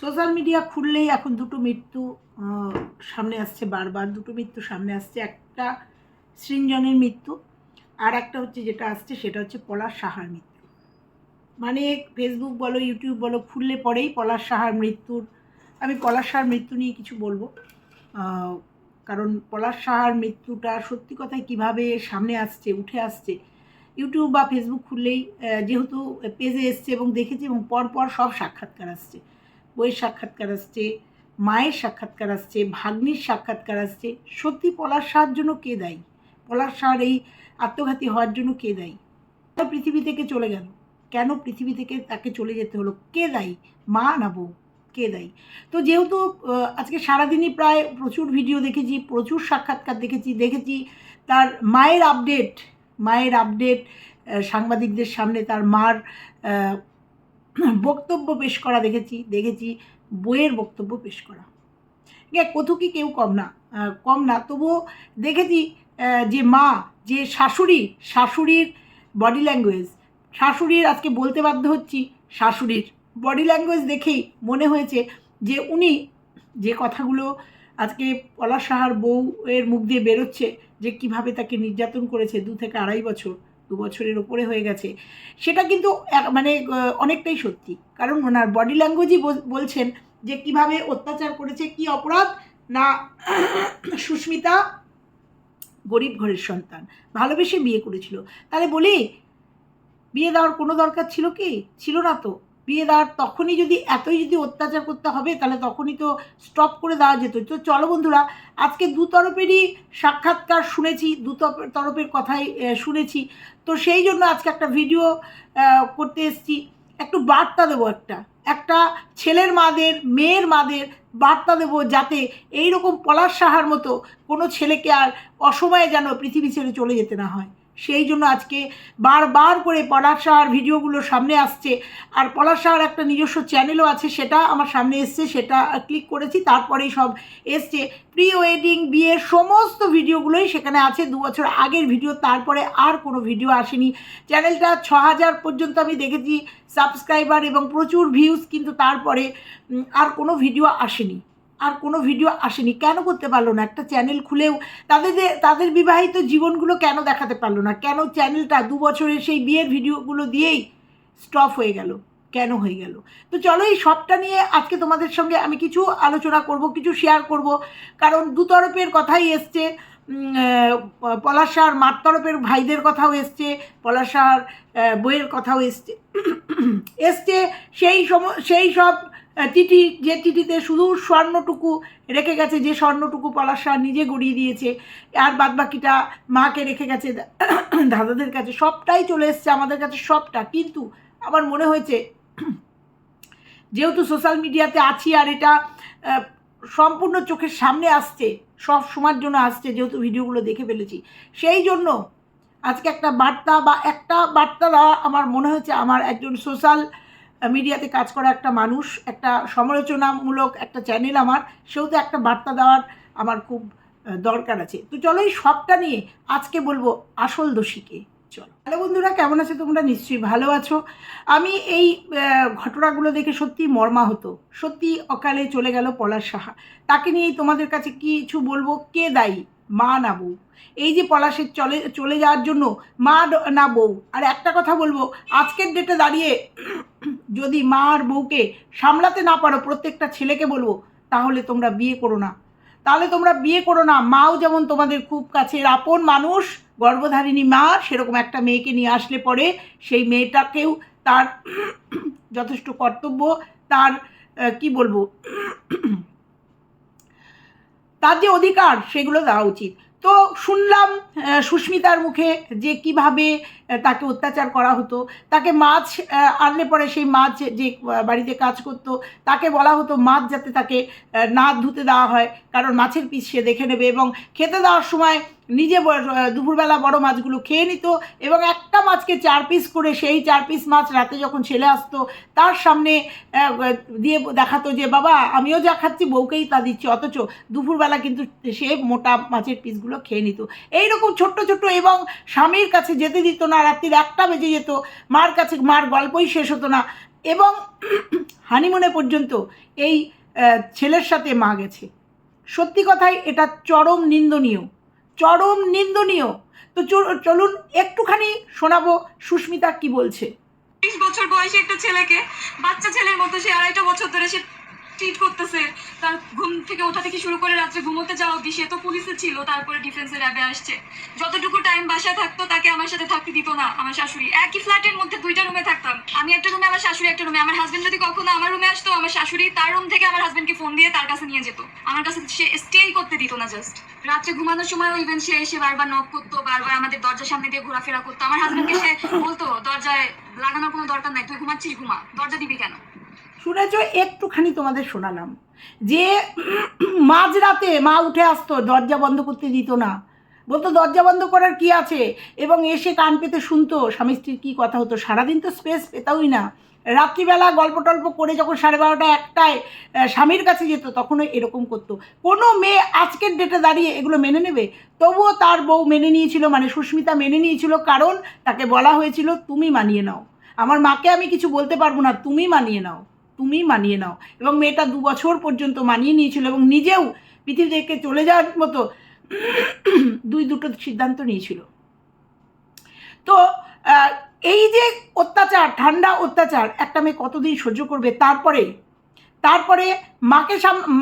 Social media খুললেই এখন দুটো মৃত্যু সামনে আসছে বারবার, দুটো মৃত্যু সামনে আসছে। একটা সৃঞ্জনের মৃত্যু আর একটা হচ্ছে যেটা আসছে সেটা হচ্ছে পলাশ সাহার মৃত্যু। মানে ফেসবুক বলো ইউটিউব বলো, খুললে পরেই পলাশ সাহার মৃত্যুর, আমি পলাশ সাহার মৃত্যু নিয়ে কিছু বলব। কারণ পলাশ সাহার মৃত্যুটা সত্যি কথায় কীভাবে সামনে আসছে, উঠে আসছে ইউটিউব বা ফেসবুক খুললেই যেহেতু পেজে এসছে এবং দেখেছি এবং পরপর সব সাক্ষাৎকার আসছে। বইয়ের সাক্ষাৎকার আসছে, মায়ের সাক্ষাৎকার আসছে, ভাগ্নির সাক্ষাৎকার আসছে। সত্যি পলাশ সাহার জন্য কে দায়ী? পলাশ সাহার এই আত্মঘাতী হওয়ার জন্য কে দায়ী? পৃথিবী থেকে চলে গেল? কেন পৃথিবী থেকে তাকে চলে যেতে হলো? কে দায়ী? মা না বউ? কে দায়ী? তো যেহেতু আজকে সারাদিনই প্রায় প্রচুর ভিডিও দেখেছি, প্রচুর সাক্ষাৎকার দেখেছি দেখেছি, তার মায়ের আপডেট মায়ের আপডেট সাংবাদিকদের সামনে তার মার বক্তব্য পেশ করা দেখেছি দেখেছি, বইয়ের বক্তব্য পেশ করা। ইয়ে কথুকি কেউ কম না কম না, তবুও দেখেছি যে মা, যে শাশুড়ি, শাশুড়ির বডি ল্যাঙ্গুয়েজ শাশুড়ির আজকে বলতে বাধ্য হচ্ছি শাশুড়ির বডি ল্যাঙ্গুয়েজ দেখেই মনে হয়েছে যে উনি যে কথাগুলো আজকে পলাশ সাহার বউ এর মুখ দিয়ে বেরোচ্ছে, যে কীভাবে তাকে নির্যাতন করেছে দু থেকে আড়াই বছর দু বছরের ওপরে হয়ে গেছে। সেটা কিন্তু মানে অনেকটাই সত্যি। কারণ ওনার বডি ল্যাঙ্গুয়েজই বলছেন যে কীভাবে অত্যাচার করেছে, কি অপরাধ, না সুস্মিতা গরিব ঘরের সন্তান। ভালোবেসে বিয়ে করেছিল। তাহলে বলি, বিয়ে দেওয়ার কোনো দরকার ছিল কি? ছিল না তো। বিয়ে দেওয়ার তখনই যদি, এতই যদি অত্যাচার করতে হবে, তাহলে তখনই তো স্টপ করে দেওয়া যেত। তো চলো বন্ধুরা, আজকে দু তরফেরই সাক্ষাৎকার শুনেছি, দু তরফ- তরফের কথাই শুনেছি। তো সেই জন্য আজকে একটা ভিডিও করতে এসেছি। একটু বার্তা দেবো একটা। একটা ছেলের মাদের, মেয়ের মাদের বার্তা দেবো যাতে এই রকম পলাশ সাহার মতো কোনো ছেলেকে আর অসময়ে যেন পৃথিবী ছেড়ে চলে যেতে না হয়। সেই জন্য আজকে বারবার করে পলাশ ভিডিওগুলো সামনে আসছে। আর পলাশ একটা নিজস্ব চ্যানেলও আছে, সেটা আমার সামনে এসছে, সেটা ক্লিক করেছি, তারপরেই সব এসছে। প্রি ওয়েডিং বিয়ের সমস্ত ভিডিওগুলোই সেখানে আছে, দু বছর আগের ভিডিও, তারপরে আর কোনো ভিডিও আসেনি। চ্যানেলটা ছ হাজার পর্যন্ত আমি দেখেছি সাবস্ক্রাইবার এবং প্রচুর ভিউজ কিন্তু তারপরে আর কোনো ভিডিও আসেনি। আর কোনো ভিডিও আসেনি। কেন করতে পারল না? একটা চ্যানেল খুলেও তাদের যে- তাদের বিবাহিত জীবনগুলো কেন দেখাতে পারল না? কেন চ্যানেলটা দু বছরের সেই বিয়ের ভিডিওগুলো দিয়েই স্টপ হয়ে গেল? কেন হয়ে গেল? তো চলো এই সবটা নিয়ে আজকে তোমাদের সঙ্গে আমি কিছু আলোচনা করব, কিছু শেয়ার করব। কারণ দু তরফের কথাই এসছে পলাশার মার তরফের ভাইদের কথাও এসছে পলাশার বইয়ের কথাও এসছে। এসছে সেই সম সেই সব চিঠি যে চিঠিতে শুধু স্বর্ণটুকু রেখে গেছে, যে স্বর্ণটুকু পলাশা নিজে গড়িয়ে দিয়েছে, আর বাদবাকিটা মাকে রেখে গেছে, দাদাদের কাছে, সবটাই চলে এসছে আমাদের কাছে, সবটা। কিন্তু আমার মনে হয়েছে, যেহেতু সোশ্যাল মিডিয়াতে আছি আর এটা সম্পূর্ণ চোখের সামনে আসছে, সব সময়ের জন্য আসছে, যেহেতু ভিডিওগুলো দেখে ফেলেছি, সেই জন্য আজকে একটা বার্তা বা একটা বার্তা দেওয়া আমার মনে হয়েছে, আমার একজন সোশ্যাল মিডিয়াতে কাজ করা একটা মানুষ, একটা সমালোচনামূলক একটা চ্যানেল আমার সেহেতু একটা বার্তা দেওয়ার আমার খুব দরকার আছে। তো চলো এই সবটা নিয়ে আজকে বলব আসল দোষীকে। চলো। হ্যালো বন্ধুরা, কেমন আছো তোমরা? নিশ্চয়ই ভালো আছো। আমি এই ঘটনাগুলো দেখে সত্যি মর্মাহত। সত্যি অকালে চলে গেল পলাশ সাহা। তাকে নিয়েই তোমাদের কাছে কিছু বলব, কে দায়ী? মা না বউ। এই যে পলাশের চলে চলে যাওয়ার জন্য মা না বউ। আর একটা কথা বলব, আজকের ডেটে দাঁড়িয়ে যদি মা আর বউকে সামলাতে না পারো, প্রত্যেকটা ছেলেকে বলব, তাহলে তোমরা বিয়ে করো না। তাহলে তোমরা বিয়ে করো না। মাও যেমন তোমাদের খুব কাছের আপন মানুষ, গর্ভধারিণী মা, সেরকম একটা মেয়েকে নিয়ে আসলে পরে সেই মেয়েটাকেও তার যথেষ্ট কর্তব্য, তার কি বলব তার যে অধিকার সেগুলো দেওয়া উচিত। তো শুনলাম সুস্মিতার মুখে যে কীভাবে তাকে অত্যাচার করা হতো। তাকে মাছ আনলে পরে সেই মাছ যে বাড়িতে কাজ করতো, তাকে বলা হতো মাছ যাতে তাকে না ধুতে দেওয়া হয়, কারণ মাছের পিস সে দেখে নেবে এবং খেতে দেওয়ার সময় নিজে দুপুরবেলা বড় মাছগুলো খেয়ে নিত এবং একটা মাছকে চার পিস করে সেই চার পিস মাছ রাতে যখন ছেলে আসতো, তার সামনে দিয়ে দেখাতো যে, বাবা, আমিও যা খাচ্ছি, বউকেই তা দিচ্ছি। অথচ দুপুরবেলা কিন্তু সে মোটা মাছের পিসগুলো খেয়ে নিত। এইরকম ছোট্ট ছোট্ট এবং স্বামীর কাছে যেতে দিত না রাত্রির একটা বেজে যেত, মার কাছে মার গল্পই শেষ হতো না। এবং হানিমুনে পর্যন্ত এই ছেলের সাথে মা গেছে। সত্যি কথাই এটা চরম নিন্দনীয় চরম নিন্দনীয়। তো চল- চলুন একটুখানি শোনাবো সুস্মিতা কি বলছে। বছর বয়সী একটা ছেলেকে, বাচ্চা ছেলের মতো, সে আড়াইটা বছর ধরে সে ট্রিট করতেছে। তার ঘুম থেকে ওঠা থেকে শুরু করে রাত্রে ঘুমোতে যাওয়া অব্দি সে তো পুলিশে ছিল, তারপরে ডিফেন্সের র্যাবে আসছে। যতটুকু টাইম বাসায় থাকতো, তাকে আমার সাথে থাকতে দিত না আমার শাশুড়ি। একই ফ্ল্যাটের মধ্যে দুইটা রুমে থাকতাম। আমি একটা রুমে আমার শাশুড়ি একটা রুমে আমার হাজবেন্ড যদি কখনো আমার রুমে আসতো, আমার শাশুড়ি তার রুম থেকে আমার হাজবেন্ডকে ফোন দিয়ে তার কাছে নিয়ে যেত। আমার কাছে সে স্টেই করতে দিত না জাস্ট রাত্রে ঘুমানোর সময় ইভেন সে এসে বারবার নক করতো, বারবার আমাদের দরজার সামনে দিয়ে ঘোরাফেরা করতো। আমার হাজবেন্ডকে সে বলতো, দরজায় লাগানোর কোনো দরকার নাই, তুই ঘুমাচ্ছিস, ঘুমা। দরজা দিবি কেন? শুনেছ একটুখানি তোমাদের শোনালাম। যে মাঝরাতে মা উঠে আসতো, দরজা বন্ধ করতে দিত না। বলতো, দরজা বন্ধ করার কি আছে? এবং এসে কান পেতে শুনতো, স্বামী স্ত্রীর কী কথা হতো? সারাদিন তো স্পেস পেতামই না। রাত্রিবেলা গল্প টল্প করে যখন সাড়ে বারোটা একটায় স্বামীর কাছে যেত, তখনও এরকম করতো। কোনো মেয়ে আজকের ডেটে দাঁড়িয়ে এগুলো মেনে নেবে? তবুও তার বউ মেনে নিয়েছিল মানে সুস্মিতা মেনে নিয়েছিল, কারণ তাকে বলা হয়েছিল, তুমি মানিয়ে নাও। আমার মাকে আমি কিছু বলতে পারব না, তুমি মানিয়ে নাও। তুমি মানিয়ে নাও। এবং মেয়েটা দু বছর পর্যন্ত মানিয়ে নিয়েছিল এবং নিজেও পৃথিবী থেকে চলে যাওয়ার মতো দুই দুটো সিদ্ধান্ত নিয়েছিল। তো এই যে অত্যাচার, ঠান্ডা অত্যাচার, একটা মেয়ে কতদিন সহ্য করবে? তারপরে তারপরে মাকে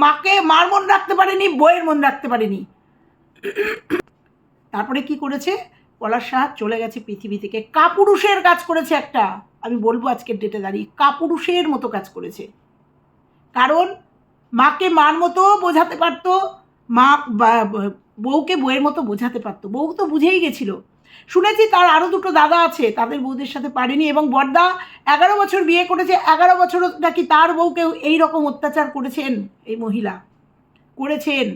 মাকে মার মন রাখতে পারেনি বইয়ের মন রাখতে পারেনি। তারপরে কি করেছে? পলাশ সাহা চলে গেছে পৃথিবী থেকে। কাপুরুষের কাজ করেছে একটা। আমি বলব আজকের ডেটে দাঁড়িয়ে। কাপুরুষের মতো কাজ করেছে। কারণ মাকে মার মতো বোঝাতে পারতো, মা বউকে বউয়ের মতো বোঝাতে পারতো। বউ তো বুঝেই গেছিল। শুনেছি তার আরও দুটো দাদা আছে, তাদের বউদের সাথে পারেনি এবং বর্দা এগারো বছর বিয়ে করেছে, এগারো বছর নাকি তার বউকেও এই রকম অত্যাচার করেছেন এই মহিলা। করেছেন।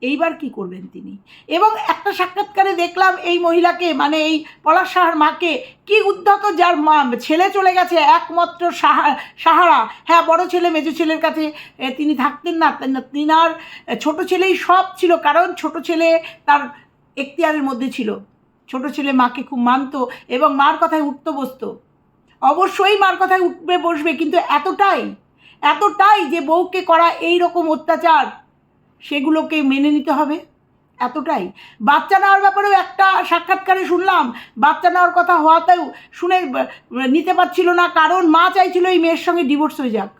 এইবার কি করবেন তিনি? এবং একটা সাক্ষাৎকারে দেখলাম এই মহিলাকে মানে এই পলাশ সাহার মাকে, কি উদ্ধত যার মা, ছেলে চলে গেছে একমাত্র সাহা, সাহারা। হ্যাঁ বড় ছেলে, মেজো ছেলের কাছে তিনি থাকতেন না। তেন- তিনার ছোট ছেলেই সব ছিল, কারণ ছোট ছেলে তার এখতিয়ারের মধ্যে ছিল। ছোট ছেলে মাকে খুব মানত এবং মার কথায় উঠতো বসতো। অবশ্যই মার কথায় উঠবে, বসবে, কিন্তু এতটাই এতটাই যে বউকে করা এই রকম অত্যাচার সেগুলোকে মেনে নিতে হবে, এতটাই। বাচ্চা নেওয়ার ব্যাপারেও একটা সাক্ষাৎকারে শুনলাম, বাচ্চা নেওয়ার কথা হওয়াতেও শুনে নিতে পারছিল না, কারণ মা চাইছিল এই মেয়ের সঙ্গে ডিভোর্স হয়ে যাক।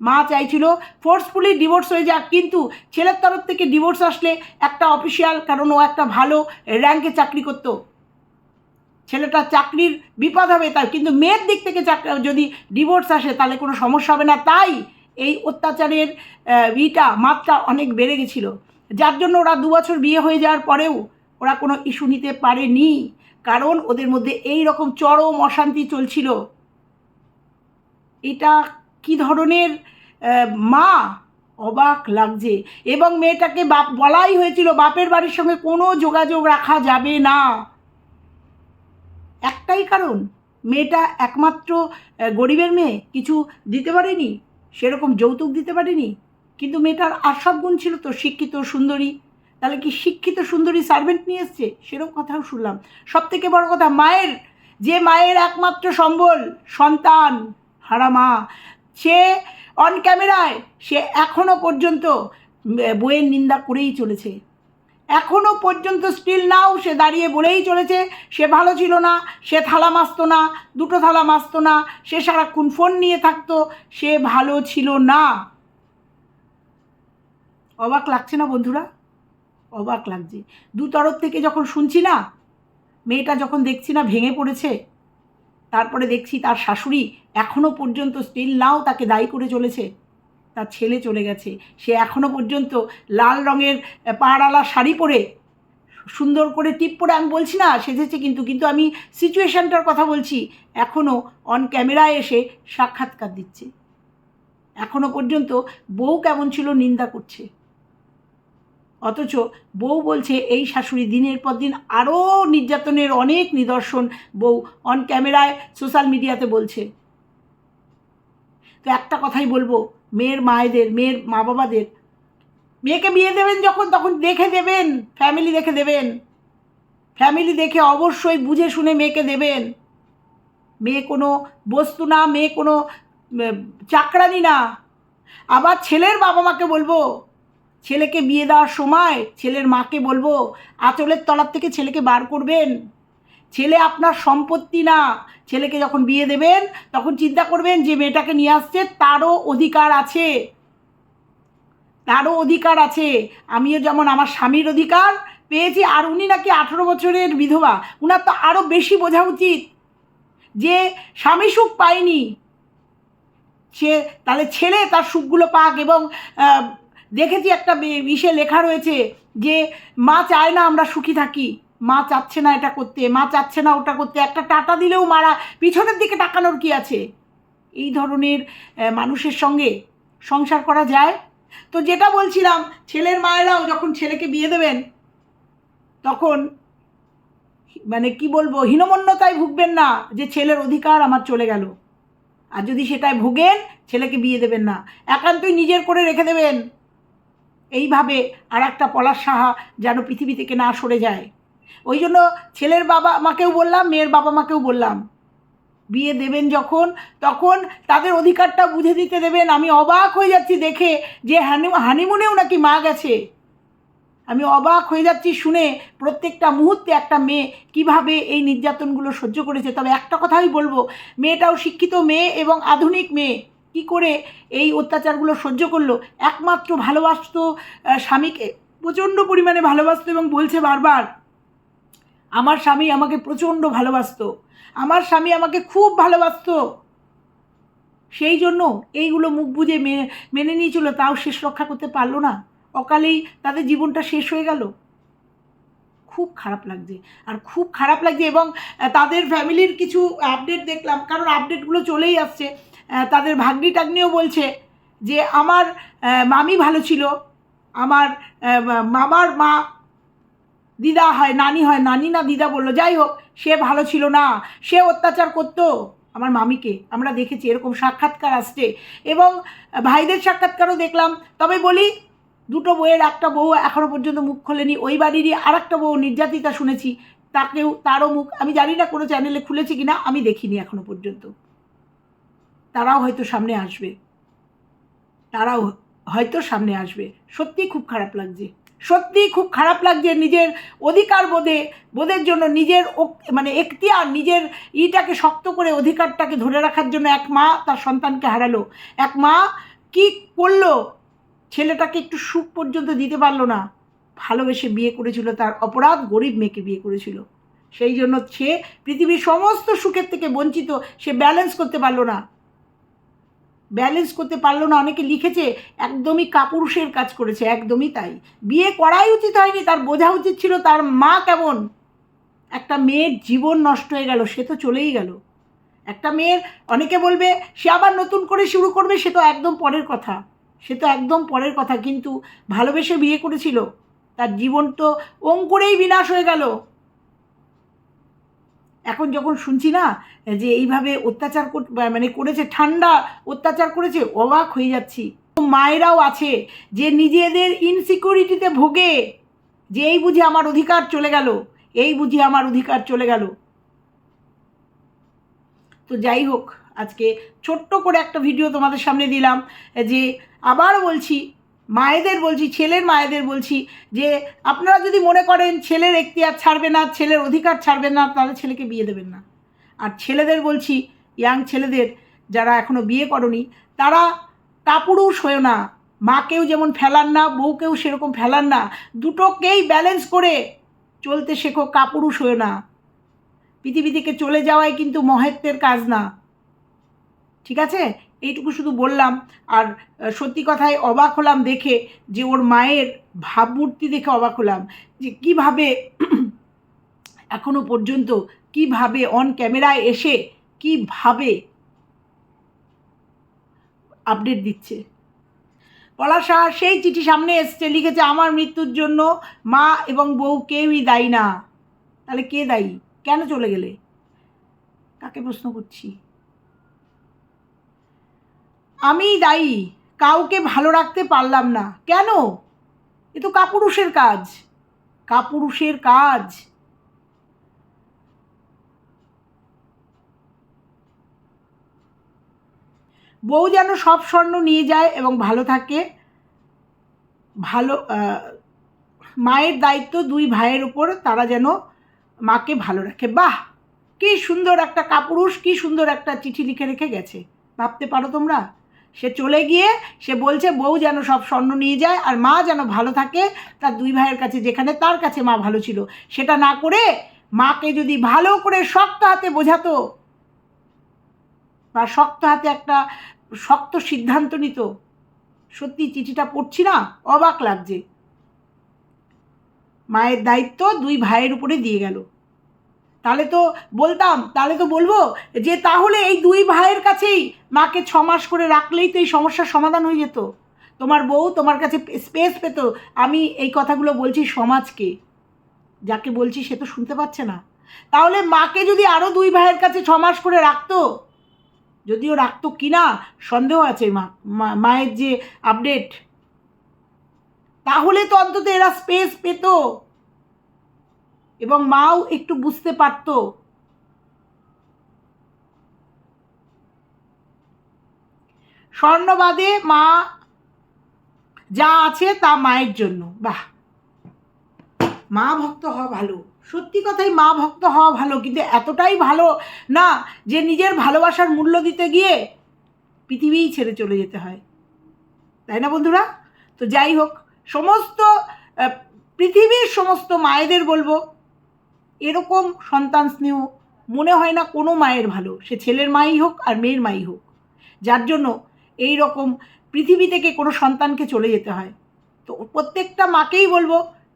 মা চাইছিল ফোর্সফুলি ডিভোর্স হয়ে যাক, কিন্তু ছেলের তরফ থেকে ডিভোর্স আসলে একটা অফিসিয়াল কারণ ও একটা ভালো র্যাঙ্কে চাকরি করতো। ছেলেটার চাকরির বিপদ হবে তাই, কিন্তু মেয়ের দিক থেকে চাকরি যদি ডিভোর্স আসে তাহলে কোনো সমস্যা হবে না। তাই এই অত্যাচারের ইটা, মাত্রা অনেক বেড়ে গেছিল। যার জন্য ওরা দু বছর বিয়ে হয়ে যাওয়ার পরেও ওরা কোনো ইস্যু নিতে পারেনি। কারণ ওদের মধ্যে এই রকম চরম অশান্তি চলছিল। এটা কি ধরনের মা? অবাক লাগছে। এবং মেয়েটাকে বাপ, বলাই হয়েছিল বাপের বাড়ির সঙ্গে কোনো যোগাযোগ রাখা যাবে না। একটাই কারণ, মেয়েটা একমাত্র গরিবের মেয়ে, কিছু দিতে পারেনি। সেরকম যৌতুক দিতে পারিনি? কিন্তু মেয়েটার আর সব গুণ ছিল তো শিক্ষিত সুন্দরী। তাহলে কি শিক্ষিত সুন্দরী সার্ভেন্ট নিয়ে এসছে? সেরকম কথাও শুনলাম। সব থেকে বড় কথা, মায়ের, যে মায়ের একমাত্র সম্বল, সন্তান, হারা মা, সে অন ক্যামেরায় সে এখনও পর্যন্ত বইয়ের নিন্দা করেই চলেছে। এখনও পর্যন্ত স্টিল নাও, সে দাঁড়িয়ে বলেই চলেছে, সে ভালো ছিল না, সে থালা মাজতো না, দুটো থালা মাজতো না, সে সারাক্ষণ ফোন নিয়ে থাকতো, সে ভালো ছিল না। অবাক লাগছে না বন্ধুরা? অবাক লাগছে। দু তরফ থেকে যখন শুনছি না, মেয়েটা যখন দেখছি না ভেঙে পড়েছে, তারপরে দেখছি তার শাশুড়ি এখনও পর্যন্ত স্টিল নাও তাকে দায়ী করে চলেছে। তার ছেলে চলে গেছে। সে এখনও পর্যন্ত লাল রঙের পাড়ালা শাড়ি পরে সুন্দর করে টিপ পরে আমি বলছি না, সেজেছে কিন্তু কিন্তু আমি সিচুয়েশানটার কথা বলছি। এখনও অন ক্যামেরায় এসে সাক্ষাৎকার দিচ্ছে। এখনও পর্যন্ত বউ কেমন ছিল নিন্দা করছে। অথচ বউ বলছে, এই শাশুড়ি দিনের পর দিন আরও নির্যাতনের অনেক নিদর্শন বউ অন ক্যামেরায় সোশ্যাল মিডিয়াতে বলছে। তো একটা কথাই বলব, মেয়ের মায়েদের, মেয়ের মা বাবাদের মেয়েকে বিয়ে দেবেন যখন, তখন দেখে দেবেন ফ্যামিলি দেখে দেবেন। ফ্যামিলি দেখে অবশ্যই বুঝে শুনে মেয়েকে দেবেন। মেয়ে কোনো বস্তু না, মেয়ে কোনো চাকরানি না। আবার ছেলের বাবা মাকে বলব, ছেলেকে বিয়ে দেওয়ার সময় ছেলের মাকে বলব, আঁচলের তলার থেকে ছেলেকে বার করবেন। ছেলে আপনার সম্পত্তি না ছেলেকে যখন বিয়ে দেবেন, তখন চিন্তা করবেন যে মেয়েটাকে নিয়ে আসছে, তারও অধিকার আছে। তারও অধিকার আছে। আমিও যেমন আমার স্বামীর অধিকার পেয়েছি, আর উনি নাকি আঠেরো বছরের বিধবা। উনার তো আরও বেশি বোঝা উচিত যে স্বামী সুখ পায়নি। সে, তাহলে ছেলে তার সুখগুলো পাক এবং দেখেছি একটা ইসে লেখা রয়েছে যে, মা চায় না আমরা সুখী থাকি। মা চাচ্ছে না এটা করতে, মা চাচ্ছে না ওটা করতে, একটা টাটা দিলেও মারা পিছনের দিকে তাকানোর কি আছে? এই ধরনের মানুষের সঙ্গে সংসার করা যায়? তো যেটা বলছিলাম, ছেলের মায়েরাও যখন ছেলেকে বিয়ে দেবেন, তখন মানে কি বলব, হীনমন্যতায় ভুগবেন না যে ছেলের অধিকার আমার চলে গেল। আর যদি সেটায় ভোগেন, ছেলেকে বিয়ে দেবেন না। একান্তই নিজের করে রেখে দেবেন। এইভাবে আর একটা পলাশ সাহা যেন পৃথিবী থেকে না সরে যায়। ওই জন্য ছেলের বাবা মাকেও বললাম, মেয়ের বাবা মাকেও বললাম। বিয়ে দেবেন যখন, তখন তাদের অধিকারটা বুঝে দিতে দেবেন। আমি অবাক হয়ে যাচ্ছি দেখে যে হানি, হানিমুনেও নাকি মা গেছে। আমি অবাক হয়ে যাচ্ছি শুনে প্রত্যেকটা মুহূর্তে একটা মেয়ে কীভাবে এই নির্যাতনগুলো সহ্য করেছে। তবে একটা কথাই বলব, মেয়েটাও শিক্ষিত মেয়ে এবং আধুনিক মেয়ে। কি করে এই অত্যাচারগুলো সহ্য করল? একমাত্র ভালোবাসতো স্বামীকে। প্রচণ্ড পরিমাণে ভালোবাসতো এবং বলছে বারবার আমার স্বামী আমাকে প্রচণ্ড ভালোবাসতো। আমার স্বামী আমাকে খুব ভালোবাসতো। সেই জন্য এইগুলো মুখ বুঝে মেনে মেনে নিয়েছিল, তাও শেষ রক্ষা করতে পারল না। অকালেই তাদের জীবনটা শেষ হয়ে গেল। খুব খারাপ লাগছে। আর খুব খারাপ লাগছে এবং তাদের ফ্যামিলির কিছু আপডেট দেখলাম, কারণ আপডেটগুলো চলেই আসছে। তাদের ভাগ্নি টাগ্নিও বলছে যে, আমার মামি ভালো ছিল। আমার মামার মা দিদা হয়, নানি হয়, নানি না দিদা বলল, যাই হোক, সে ভালো ছিল না, সে অত্যাচার করতো। আমার মামিকে, আমরা দেখেছি, এরকম সাক্ষাৎকার আসছে। এবং ভাইদের সাক্ষাৎকারও দেখলাম। তবে বলি, দুটো বইয়ের একটা বউ এখনও পর্যন্ত মুখ খোলেনি, ওই বাড়িরই আর একটা বউ নির্যাতিতা শুনেছি। তাকেও, তারও মুখ, আমি জানি না কোনো চ্যানেলে খুলেছে কি না আমি দেখিনি এখনও পর্যন্ত। তারাও হয়তো সামনে আসবে। তারাও হয়তো সামনে আসবে। সত্যি খুব খারাপ লাগছে। সত্যি খুব খারাপ লাগছে নিজের অধিকার বোধে, বোধের জন্য নিজের মানে এখতিয়ার, নিজের ইটাকে শক্ত করে অধিকারটাকে ধরে রাখার জন্য এক মা তার সন্তানকে হারালো। এক মা কি করল? ছেলেটাকে একটু সুখ পর্যন্ত দিতে পারল না। ভালোবেসে বিয়ে করেছিল তার অপরাধ, গরিব মেয়েকে বিয়ে করেছিল। সেই জন্য সে পৃথিবীর সমস্ত সুখের থেকে বঞ্চিত, সে ব্যালেন্স করতে পারল না। ব্যালেন্স করতে পারল না। অনেকে লিখেছে, একদমই কাপুরুষের কাজ করেছে। একদমই তাই। বিয়ে করাই উচিত হয়নি, তার বোঝা উচিত ছিল তার মা কেমন। একটা মেয়ের জীবন নষ্ট হয়ে গেল, সে তো চলেই গেল। একটা মেয়ের, অনেকে বলবে, সে আবার নতুন করে শুরু করবে? সে তো একদম পরের কথা। সে তো একদম পরের কথা, কিন্তু ভালোবেসে বিয়ে করেছিল, তার জীবন তো অঙ্কুরেই বিনাশ হয়ে গেল। এখন যখন শুনছি না, যে এইভাবে অত্যাচার মানে করেছে, ঠান্ডা অত্যাচার করেছে, অবাক হয়ে যাচ্ছি। মায়েরাও আছে, যে নিজেদের ইনসিকিউরিটিতে ভোগে, যে এই বুঝি আমার অধিকার চলে গেল, এই বুঝি আমার অধিকার চলে গেল। তো যাই হোক, আজকে ছোট্ট করে একটা ভিডিও তোমাদের সামনে দিলাম, যে আবার বলছি মায়েদের বলছি, ছেলের মায়েদের বলছি যে, আপনারা যদি মনে করেন ছেলের এখতিয়ার ছাড়বে না, ছেলের অধিকার ছাড়বে না, তাহলে ছেলেকে বিয়ে দেবেন না। আর ছেলেদের বলছি ইয়াং ছেলেদের যারা এখনও বিয়ে করনি, তারা কাপুরুষ হয়েও না, মাকেও যেমন ফেলান না, বউকেও সেরকম ফেলান না, দুটোকেই ব্যালেন্স করে চলতে শেখো, কাপুরুষ হয়েও না। পৃথিবী থেকে চলে যাওয়াই কিন্তু মহেত্বের কাজ না। ঠিক আছে? এইটুকু শুধু বললাম, আর সত্যি কথায় অবাক হলাম দেখে যে ওর মায়ের ভাবমূর্তি দেখে অবাক হলাম যে কীভাবে এখনও পর্যন্ত কীভাবে অন ক্যামেরায় এসে কীভাবে আপডেট দিচ্ছে। পলাশা সেই চিঠি সামনে এসছে, লিখেছে, আমার মৃত্যুর জন্য মা এবং বউ কেউই দায়ী না। তাহলে কে দায়ী? কেন চলে গেলে? কাকে প্রশ্ন করছি? আমি দায়ী। কাউকে ভালো রাখতে পারলাম না। কেন? এ তো কাপুরুষের কাজ। কাপুরুষের কাজ। বউ যেন সব স্বর্ণ নিয়ে যায় এবং ভালো থাকে, ভালো মায়ের দায়িত্ব দুই ভাইয়ের উপর, তারা যেন মাকে ভালো রাখে। বাহ! কি সুন্দর একটা কাপুরুষ, কি সুন্দর একটা চিঠি লিখে রেখে গেছে। ভাবতে পারো তোমরা? সে চলে গিয়ে সে বলছে, বউ যেন সব স্বর্ণ নিয়ে যায় আর মা যেন ভালো থাকে, তার দুই ভাইয়ের কাছে যেখানে তার কাছে মা ভালো ছিল। সেটা না করে মাকে যদি ভালো করে শক্ত হাতে বোঝাতো বা শক্ত হাতে একটা শক্ত সিদ্ধান্ত নিত, সত্যি চিঠিটা পড়ছি না, অবাক লাগছে। মায়ের দায়িত্ব দুই ভাইয়ের উপরে দিয়ে গেল। তাহলে তো বলতাম, তাহলে তো বলব যে তাহলে এই দুই ভাইয়ের কাছেই মাকে ছ মাস করে রাখলেই তো এই সমস্যার সমাধান হয়ে যেত। তোমার বউ তোমার কাছে স্পেস পেত, আমি এই কথাগুলো বলছি সমাজকে। যাকে বলছি সে তো শুনতে পাচ্ছে না। তাহলে মাকে যদি আরও দুই ভাইয়ের কাছে ছ মাস করে রাখতো, যদিও রাখতো কিনা সন্দেহ আছে মা মায়ের যে আপডেট তাহলে তো অন্তত এরা স্পেস পেত। এবং মাও একটু বুঝতে পারতো। স্বর্ণবাদে মা যা আছে তা মায়ের জন্য। বাহ! মা ভক্ত হওয়া ভালো। সত্যি কথাই মা ভক্ত হওয়া ভালো, কিন্তু এতটাই ভালো না যে নিজের ভালোবাসার মূল্য দিতে গিয়ে পৃথিবীই ছেড়ে চলে যেতে হয়। তাই না বন্ধুরা? তো যাই হোক, সমস্ত পৃথিবীর সমস্ত মায়েদের বলব এরকম সন্তান স্নেহ মনে হয় না কোনো মায়ের ভালো। সে ছেলের মাই হোক আর মেয়ের মাই হোক। যার জন্য এই রকম পৃথিবী থেকে কোনো সন্তানকে চলে যেতে হয়। তো প্রত্যেকটা মাকেই বলব,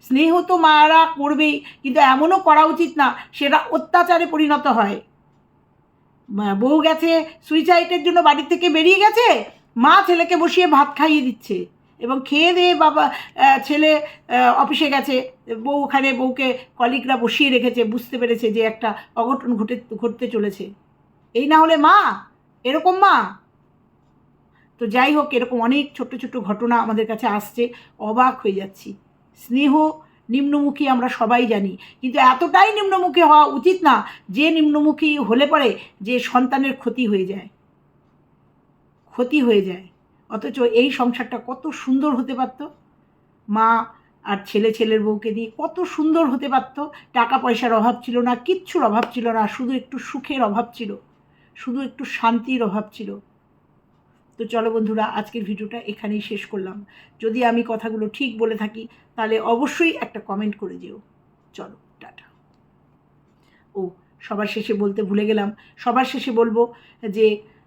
স্নেহ তো মারা করবেই, কিন্তু এমনও করা উচিত না, সেটা অত্যাচারে পরিণত হয়। বউ গেছে সুইসাইডের জন্য বাড়ি থেকে বেরিয়ে গেছে, মা ছেলেকে বসিয়ে ভাত খাইয়ে দিচ্ছে। এবং খেয়ে দিয়ে বাবা ছেলে অফিসে গেছে, বউ ওখানে, বউকে কলিগরা বসিয়ে রেখেছে, বুঝতে পেরেছে যে একটা অঘটন ঘটে, ঘটতে চলেছে। এই না হলে মা, এরকম মা। তো যাই হোক, এরকম অনেক ছোট্ট ছোট্ট ঘটনা আমাদের কাছে আসছে, অবাক হয়ে যাচ্ছি। স্নেহ নিম্নমুখী আমরা সবাই জানি, কিন্তু এতটাই নিম্নমুখী হওয়া উচিত না যে নিম্নমুখী হলে পরে যে সন্তানের ক্ষতি হয়ে যায়। ক্ষতি হয়ে যায়। অথচ এই সংসারটা কত সুন্দর হতে পারত। মা আর ছেলে ছেলের বউকে দিয়ে কত সুন্দর হতে পারত। টাকা পয়সার অভাব ছিল না, কিচ্ছুর অভাব ছিল না, শুধু একটু সুখের অভাব ছিল, শুধু একটু শান্তির অভাব ছিল। তো চলো বন্ধুরা, আজকের ভিডিওটা এখানেই শেষ করলাম। যদি আমি কথাগুলো ঠিক বলে থাকি, তাহলে অবশ্যই একটা কমেন্ট করে যেও। চলো, টাটা। ও, সবার শেষে বলতে ভুলে গেলাম। সবার শেষে বলব যে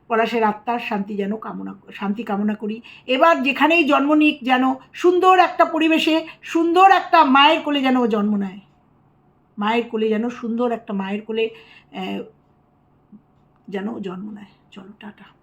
পলাশের আত্মার শান্তি যেন কামনা শান্তি কামনা করি। এবার যেখানেই জন্ম নিক যেন সুন্দর একটা পরিবেশে, সুন্দর একটা মায়ের কোলে যেন ও জন্ম নেয়। মায়ের কোলে যেন সুন্দর একটা মায়ের কোলে যেন জন্ম নেয়। চলো, টাটা।